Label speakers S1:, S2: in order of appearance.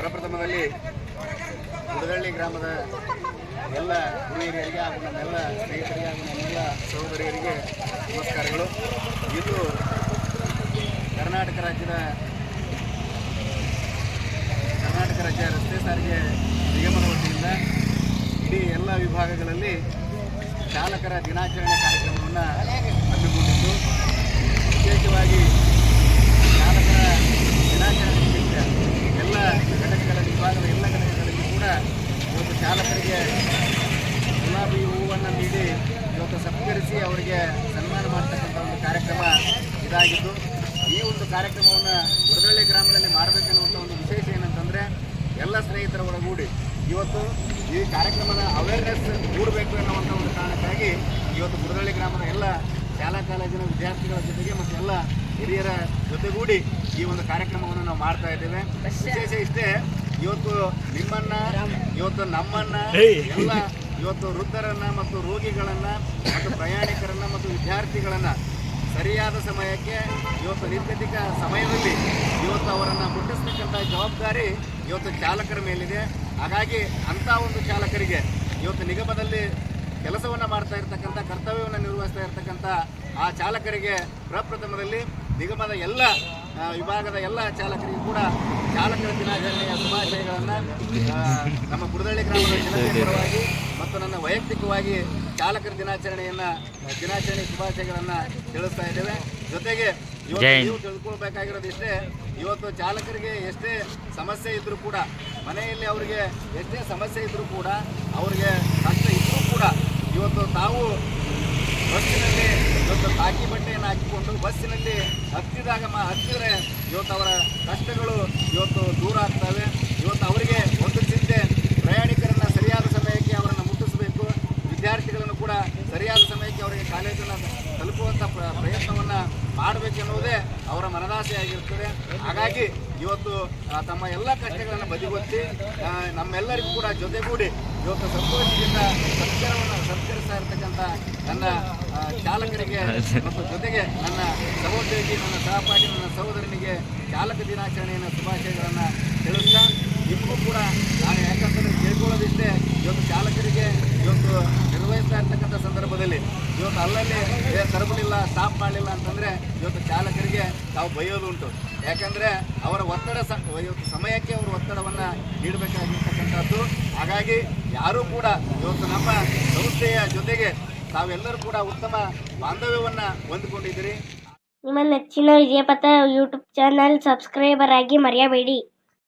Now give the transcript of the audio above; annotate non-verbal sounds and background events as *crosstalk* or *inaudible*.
S1: ಪ್ರಪ್ರಥಮದಲ್ಲಿ ಗುಡದಳ್ಳಿ ಗ್ರಾಮದ ಎಲ್ಲ ಹಿರಿಯರಿಗೆ ಹಾಗೂ ನಮ್ಮೆಲ್ಲ ಸ್ನೇಹಿತರಿಗೆ ಹಾಗೂ ನಮ್ಮೆಲ್ಲ ಸಹೋದರಿಯರಿಗೆ ನಮಸ್ಕಾರಗಳು. ಇದು ಕರ್ನಾಟಕ ರಾಜ್ಯದ ಕರ್ನಾಟಕ ರಾಜ್ಯ ರಸ್ತೆ ಸಾರಿಗೆ ನಿಗಮದ ವತಿಯಿಂದ ಇಡೀ ಎಲ್ಲ ವಿಭಾಗಗಳಲ್ಲಿ ಚಾಲಕರ ದಿನಾಚರಣೆ ಕಾರ್ಯಕ್ರಮವನ್ನು ಹಮ್ಮಿಕೊಂಡಿದ್ದು. ವಿಶೇಷವಾಗಿ ಚಾಲಕರ ದಿನಾಚರಣೆ ನಿಮಿತ್ತ ಎಲ್ಲ ಘಟಕಗಳ ವಿಭಾಗದ ಎಲ್ಲ ಘಟಕಗಳಲ್ಲಿ ಕೂಡ ಇವತ್ತು ಚಾಲಕರಿಗೆ ಗುಲಾಬಿ ಹೂವನ್ನು ನೀಡಿ ಇವತ್ತು ಸತ್ಕರಿಸಿ ಅವರಿಗೆ ಸನ್ಮಾನ ಮಾಡ್ತಕ್ಕಂಥ ಒಂದು ಕಾರ್ಯಕ್ರಮ ಇದಾಗಿದ್ದು, ಈ ಒಂದು ಕಾರ್ಯಕ್ರಮವನ್ನು ಗುಡದಳ್ಳಿ ಗ್ರಾಮದಲ್ಲಿ ಮಾಡಬೇಕೆನ್ನುವಂಥ ಒಂದು ವಿಶೇಷ ಏನಂತಂದರೆ ಎಲ್ಲ ಸ್ನೇಹಿತರ ಒಳಗೂಡಿ ಇವತ್ತು ಈ ಕಾರ್ಯಕ್ರಮದ ಅವೇರ್ನೆಸ್ ಮೂಡಬೇಕು ಅನ್ನುವಂಥ ಒಂದು ಕಾರಣಕ್ಕಾಗಿ ಇವತ್ತು ಗುಡದಳ್ಳಿ ಗ್ರಾಮದ ಎಲ್ಲ ಶಾಲಾ ಕಾಲೇಜಿನ ವಿದ್ಯಾರ್ಥಿಗಳ ಜೊತೆಗೆ ಮತ್ತು ಎಲ್ಲ ಹಿರಿಯರ ಜೊತೆಗೂಡಿ ಈ ಒಂದು ಕಾರ್ಯಕ್ರಮವನ್ನು ನಾವು ಮಾಡ್ತಾ ಇದ್ದೇವೆ. ವಿಶೇಷ ಇಷ್ಟೇ ಇವತ್ತು ನಿಮ್ಮನ್ನ ಇವತ್ತು ನಮ್ಮನ್ನ ಎಲ್ಲ ಇವತ್ತು ವೃದ್ಧರನ್ನ ಮತ್ತು ರೋಗಿಗಳನ್ನ ಮತ್ತು ಪ್ರಯಾಣಿಕರನ್ನ ಮತ್ತು ವಿದ್ಯಾರ್ಥಿಗಳನ್ನ ಸರಿಯಾದ ಸಮಯಕ್ಕೆ ಇವತ್ತು ನಿರ್ಗತಿಕ ಸಮಯದಲ್ಲಿ ಇವತ್ತು ಅವರನ್ನು ಮುಟ್ಟಿಸ್ತಕ್ಕಂಥ ಜವಾಬ್ದಾರಿ ಇವತ್ತು ಚಾಲಕರ ಮೇಲಿದೆ. ಹಾಗಾಗಿ ಅಂಥ ಒಂದು ಚಾಲಕರಿಗೆ ಇವತ್ತು ನಿಗಮದಲ್ಲಿ ಕೆಲಸವನ್ನು ಮಾಡ್ತಾ ಇರ್ತಕ್ಕಂಥ ಕರ್ತವ್ಯವನ್ನು ನಿರ್ವಹಿಸ್ತಾ ಇರ್ತಕ್ಕಂಥ ಆ ಚಾಲಕರಿಗೆ ಪ್ರಪ್ರಥಮದಲ್ಲಿ ನಿಗಮದ ಎಲ್ಲ ವಿಭಾಗದ ಎಲ್ಲ ಚಾಲಕರಿಗೂ ಕೂಡ ಚಾಲಕರ ದಿನಾಚರಣೆಯ ಶುಭಾಶಯಗಳನ್ನು ನಮ್ಮ ಕುರುದಳ್ಳಿ ಗ್ರಾಮದ ಜನತೆ *laughs* ಪರವಾಗಿ ಮತ್ತು ನನ್ನ ವೈಯಕ್ತಿಕವಾಗಿ ಚಾಲಕರ ದಿನಾಚರಣೆಯನ್ನು ದಿನಾಚರಣೆ ಶುಭಾಶಯಗಳನ್ನು ತಿಳಿಸ್ತಾ ಇದ್ದೇವೆ. ಜೊತೆಗೆ ಇವತ್ತು ನೀವು ತಿಳ್ಕೊಳ್ಬೇಕಾಗಿರೋದು ಇಷ್ಟೇ ಇವತ್ತು ಚಾಲಕರಿಗೆ ಎಷ್ಟೇ ಸಮಸ್ಯೆ ಇದ್ದರೂ ಕೂಡ ಮನೆಯಲ್ಲಿ ಅವರಿಗೆ ಎಷ್ಟೇ ಸಮಸ್ಯೆ ಇದ್ದರೂ ಕೂಡ ಅವರಿಗೆ ಕಷ್ಟ ಇದ್ದರೂ ಕೂಡ ಇವತ್ತು ತಾವು ಬಸ್ಸಿನಲ್ಲಿ ಇವತ್ತು ಬಾಕಿ ಬಟ್ಟೆಯನ್ನು ಹಾಕಿಕೊಂಡು ಬಸ್ಸಿನಲ್ಲಿ ಹತ್ತಿದಾಗ ಮಾ ಹತ್ತಿದರೆ ಇವತ್ತು ಅವರ ಕಷ್ಟಗಳು ಇವತ್ತು ದೂರ ಆಗ್ತವೆ ಇವತ್ತು ಅವರಿಗೆ ಒಂದು ಚಿಂತೆ, ಪ್ರಯಾಣಿಕರನ್ನು ಸರಿಯಾದ ಸಮಯಕ್ಕೆ ಅವರನ್ನು ಮುಟ್ಟಿಸಬೇಕು. ವಿದ್ಯಾರ್ಥಿಗಳನ್ನು ಕೂಡ ಸರಿಯಾದ ಸಮಯಕ್ಕೆ ಅವರಿಗೆ ಕಾಲೇಜನ್ನು ತಲುಪುವಂಥ ಪ್ರ- ಪ್ರಯತ್ನವನ್ನು ಮಾಡಬೇಕೆನ್ನುವುದೇ ಅವರ ಮನದಾಸೆಯಾಗಿರ್ತದೆ ಹಾಗಾಗಿ ಇವತ್ತು ತಮ್ಮ ಎಲ್ಲ ಕಷ್ಟಗಳನ್ನು ಬದಿಗೊತ್ತಿ ನಮ್ಮೆಲ್ಲರಿಗೂ ಕೂಡ ಜೊತೆಗೂಡಿ ಇವತ್ತು ಸಂತೋಷದಿಂದ ಸತ್ಕರವನ್ನು ಸತ್ಕರಿಸ್ತಾ ಇರ್ತಕ್ಕಂಥ ನನ್ನ ಚಾಲಕರಿಗೆ ಮತ್ತು ಜೊತೆಗೆ ನನ್ನ ಸಹೋದ್ಯೋಗಿ, ನನ್ನ ಸಹಪಾಠಿ, ನನ್ನ ಸಹೋದರನಿಗೆ ಚಾಲಕ ದಿನಾಚರಣೆಯನ್ನು ಶುಭಾಶಯಗಳನ್ನು ತಿಳಿಸ್ತಾ ನಿಮಗೂ ಕೂಡ ನಾನು ಯಾಕಂತಂದ್ರೆ ಕೇಳ್ಕೊಳ್ಳೋದಿಷ್ಟೇ ಇವತ್ತು ಚಾಲಕರಿಗೆ ಇವತ್ತು ನಿರ್ವಹಿಸ್ತಾ ಇರ್ತಕ್ಕಂಥ ಸಂದರ್ಭದಲ್ಲಿ ಇವತ್ತು ಅಲ್ಲಲ್ಲಿ ತರಬಲಿಲ್ಲ ಸ್ಟಾಪ್ ಮಾಡಲಿಲ್ಲ ಅಂತಂದರೆ ಇವತ್ತು ಚಾಲಕರಿಗೆ ತಾವು ಬೈಯೋದು ಉಂಟು. ಯಾಕಂದರೆ ಅವರ ಒತ್ತಡ ಇವತ್ತು ಸಮಯಕ್ಕೆ ಅವರು ಒತ್ತಡವನ್ನು ನೀಡಬೇಕಾಗಿರ್ತಕ್ಕಂಥದ್ದು. ಹಾಗಾಗಿ ಯಾರೂ ಕೂಡ ಇವತ್ತು ನಮ್ಮ ಸಂಸ್ಥೆಯ ಜೊತೆಗೆ ತಾವೆಲ್ಲರೂ ಕೂಡ ಉತ್ತಮ ಬಾಂಧವ್ಯವನ್ನು ಹೊಂದಿಕೊಂಡಿದ್ದೀರಿ.
S2: ನಿಮ್ಮ ನೆಚ್ಚಿನ ವಿಜಯಪಥ ಯೂಟ್ಯೂಬ್ ಚಾನಲ್ ಸಬ್ಸ್ಕ್ರೈಬರ್ ಆಗಿ ಮರೆಯಬೇಡಿ.